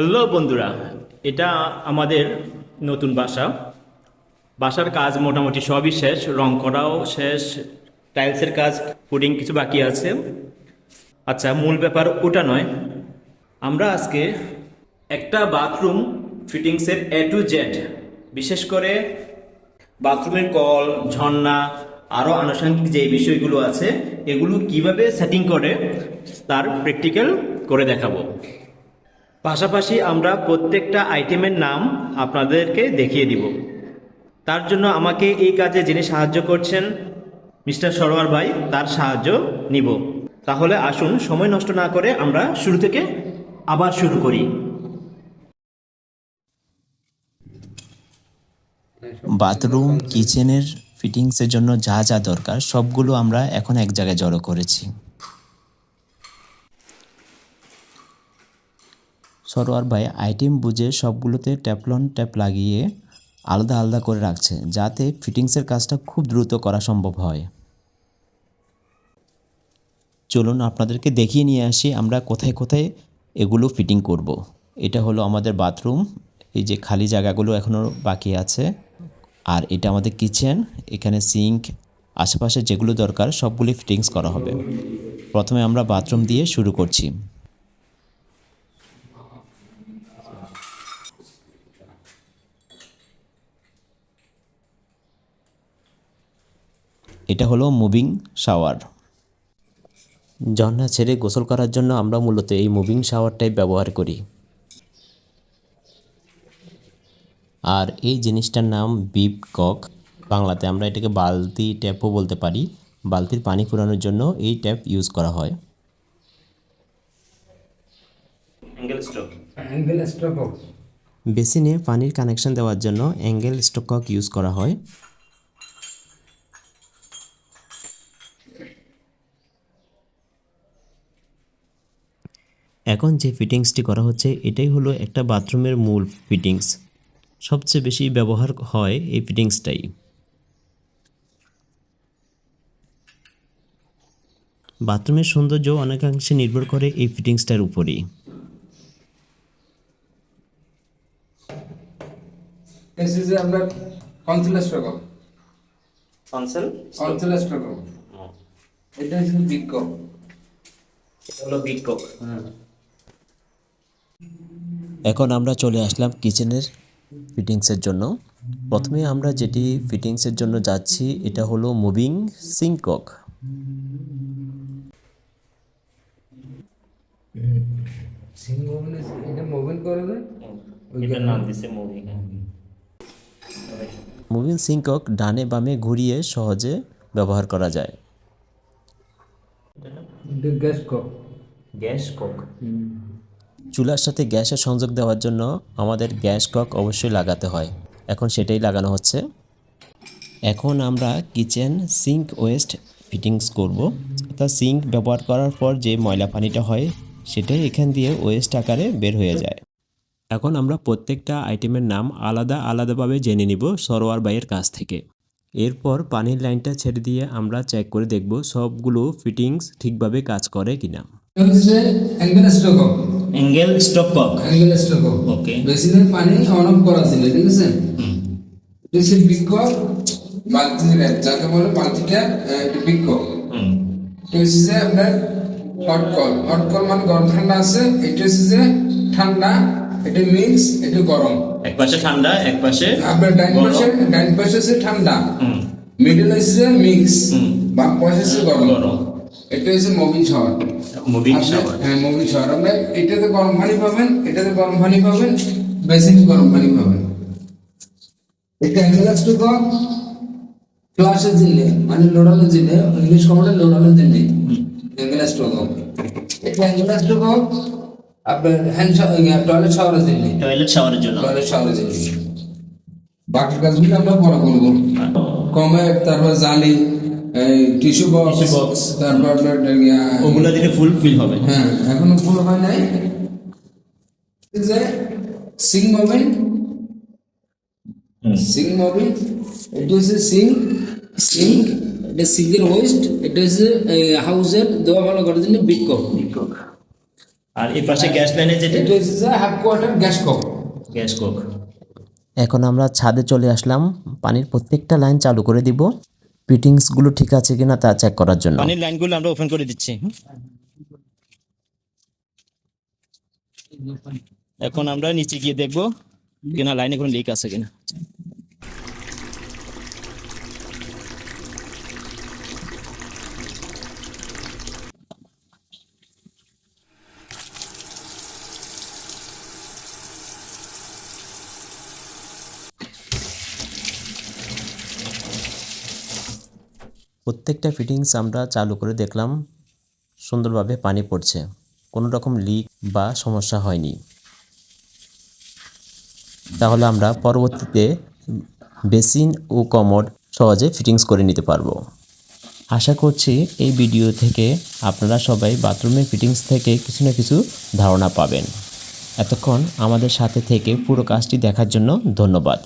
Hello বন্ধুরা, এটা আমাদের নতুন বাসা। বাসার কাজ মোটামুটি সবই শেষ, রং করাও শেষ টাইলসের কাজ পুডিং কিছু বাকি আছে। আচ্ছা মূল ব্যাপার ওটা নয়। আমরা আজকে একটা বাথরুম ফিটিংসের এ টু জেড বিশেষ করে বাথরুমের কল, ঝর্ণা আরও আনুষঙ্গিক যে বিষয়গুলো আছে, এগুলো কীভাবে সেটিং করে, তার প্র্যাকটিক্যাল করে দেখাবো। পাশাপাশি আমরা প্রত্যেকটা আইটেমের নাম আপনাদেরকে দেখিয়ে দিব। তার জন্য আমাকে এই কাজে যিনি সাহায্য করছেন, মিস্টার সরোয়ার ভাই, তার সাহায্য নিব। তাহলে আসুন, সময় নষ্ট না করে আমরা শুরু থেকে আবার শুরু করি। বাথরুম, কিচেনের ফিটিংসের জন্য যা যা দরকার, সবগুলো আমরা এখন এক জায়গায় জড়ো করেছি। সরোয়ার ভাই আইটেম বুঝে সবগুলোতে ট্যাপলন ট্যাপ লাগিয়ে আলাদা আলাদা করে রাখছে, যাতে ফিটিংসের কাজটা খুব দ্রুত করা সম্ভব হয়। চলুন আপনাদেরকে দেখিয়ে নিয়ে আসি আমরা কোথায় কোথায় এগুলো ফিটিং করব। এটা হলো আমাদের বাথরুম, এই যে খালি জায়গাগুলো এখনও বাকি আছে। আর এটা আমাদের কিচেন, এখানে সিঙ্ক, আশেপাশে যেগুলো দরকার সবগুলি ফিটিংস করা হবে। প্রথমে আমরা বাথরুম দিয়ে শুরু করছি। এটা হলো মুভিং শাওয়ার। ঝর্ণা ছেড়ে গোসল করার জন্য আমরা মূলত এই মুভিং শাওয়ারটাই ব্যবহার করি। আর এই জিনিসটার নাম বিপ কক। বাংলাতে আমরা এটাকে বালতি ট্যাপও বলতে পারি। বালতির পানি ফুরানোর জন্য এই ট্যাপ ইউজ করা হয়। অ্যাঙ্গেল স্টক বেসিনে পানির কানেকশন দেওয়ার জন্য অ্যাঙ্গেল স্টকক ইউজ করা হয়। এখন যে ফিটিংসটি করা হচ্ছে এটাই হলো একটা বাথরুমের মূল ফিটিংস সবচেয়ে বেশি ব্যবহার হয় এই ফিটিংসটাই বাথরুমের সৌন্দর্য অনেকাংশে নির্ভর করে এই ফিটিংসটার উপরেই। আমরা কনসেল এটা হচ্ছে বিগ কক এটা হলো বিগ কক এখন আমরা চলে আসলাম কিচেনের ফিটিংসের জন্য। প্রথমে আমরা যেটি ফিটিংসের জন্য যাচ্ছি এটা হলো moving sink cock sink movement এটা মুভমেন্ট করবে এটার নাম দিছে মুভিং মুভিং সিঙ্কক ডানে বামে ঘুরিয়ে সহজে ব্যবহার করা যায়। Gas cock. Gas cock. চুলার সাথে গ্যাসের সংযোগ দেওয়ার জন্য আমাদের গ্যাস কক অবশ্যই লাগাতে হয়। এখন সেটাই লাগানো হচ্ছে। এখন আমরা কিচেন সিঙ্ক ওয়েস্ট ফিটিংস করব। তা সিঙ্ক ব্যবহার করার পর যে ময়লা পানিটা হয়, সেটাই এখান দিয়ে ওয়েস্ট আকারে বের হয়ে যায়। এখন আমরা প্রত্যেকটা আইটেমের নাম আলাদা আলাদাভাবে জেনে নিব সরোয়ার বাইয়ের কাছ থেকে। এরপর পানির লাইনটা ছেড়ে দিয়ে আমরা চেক করে দেখব সবগুলো ফিটিংস ঠিকভাবে কাজ করে কিনা। হচ্ছে? Angle stroke angle stock cock. Angle stroke okay বেসিনের পানি অন অফ করা ছিল ঠিক আছে? এটা হচ্ছে বিগ বালতি র্যাপ যাকে বলে বালতিটা হুম। এটা হচ্ছে যে আপনার হট কল হট কল মানে গরম ঠান্ডা আছে এটা হচ্ছে যে ঠান্ডা এটা মিক্স এটা গরম। এক পাশে ঠান্ডা এক পাশে আপনার ডাইন পাশে ডাইন পাশে ঠান্ডা। মিডল হচ্ছে মিক্স। বাম পাশে গরম। গরম। এটা হচ্ছে মোবিল শাওয়ার মুভিং আপনি- শাওয়ার হ্যাঁ মোবিল শাওয়ার আপনার এটাতে গরম পানি পাবেন এটাতে গরম পানি পাবেন বেসিনে গরম পানি পাবেন। এটা অ্যাঙ্গেলাস টু কম ফ্লাশের জিনিস মানে লোড়ানোর জিনিস ইংলিশ কমনে লোড়ানোর জিনিস অ্যাঙ্গেলাস টু কম এটা অ্যাঙ্গেলাস টু কম আপনার হ্যান্ড টয়লেট শাওয়ারের জিনিস টয়লেট শাওয়ারের জন্য। টয়লেট শাওয়ারের জিনিস বাকি কাজগুলো আমরা পরে করব কমে তারপর জালি টিস্যু বক্স তারপর ওগুলো দিলে ফুল ফিল হবে। হ্যাঁ এখনও পুরো হয় নাই। যে সিং মোমেন্ট। সিং মোমেন্ট এটা হচ্ছে সিং। সিং এটা সিঙ্গের ওয়েস্ট এটা হচ্ছে হাউসের দেওয়া ভালো করার জন্য বিট কম বিগ কক আর এই পাশে গ্যাস লাইনে যেটা এটা হচ্ছে half quarter gas cock gas cock এখন আমরা ছাদে চলে আসলাম। পানির প্রত্যেকটা লাইন চালু করে দিব। ফিটিংসগুলো ঠিক আছে কিনা তা চেক করার জন্য। পানির লাইনগুলো আমরা ওপেন করে দিচ্ছি এখন আমরা নিচে গিয়ে দেখব কিনা লাইনে কোনো লিক আছে কিনা। প্রত্যেকটা ফিটিংস আমরা চালু করে দেখলাম, সুন্দরভাবে পানি পড়ছে। কোনো রকম লিক বা সমস্যা হয়নি। তাহলে আমরা পরবর্তীতে বেসিন ও কমোড সহজে ফিটিংস করে নিতে পারব। আশা করছি এই ভিডিও থেকে আপনারা সবাই বাথরুমের ফিটিংস থেকে কিছু না কিছু ধারণা পাবেন। এতক্ষণ আমাদের সাথে থেকে পুরো কাজটি দেখার জন্য ধন্যবাদ।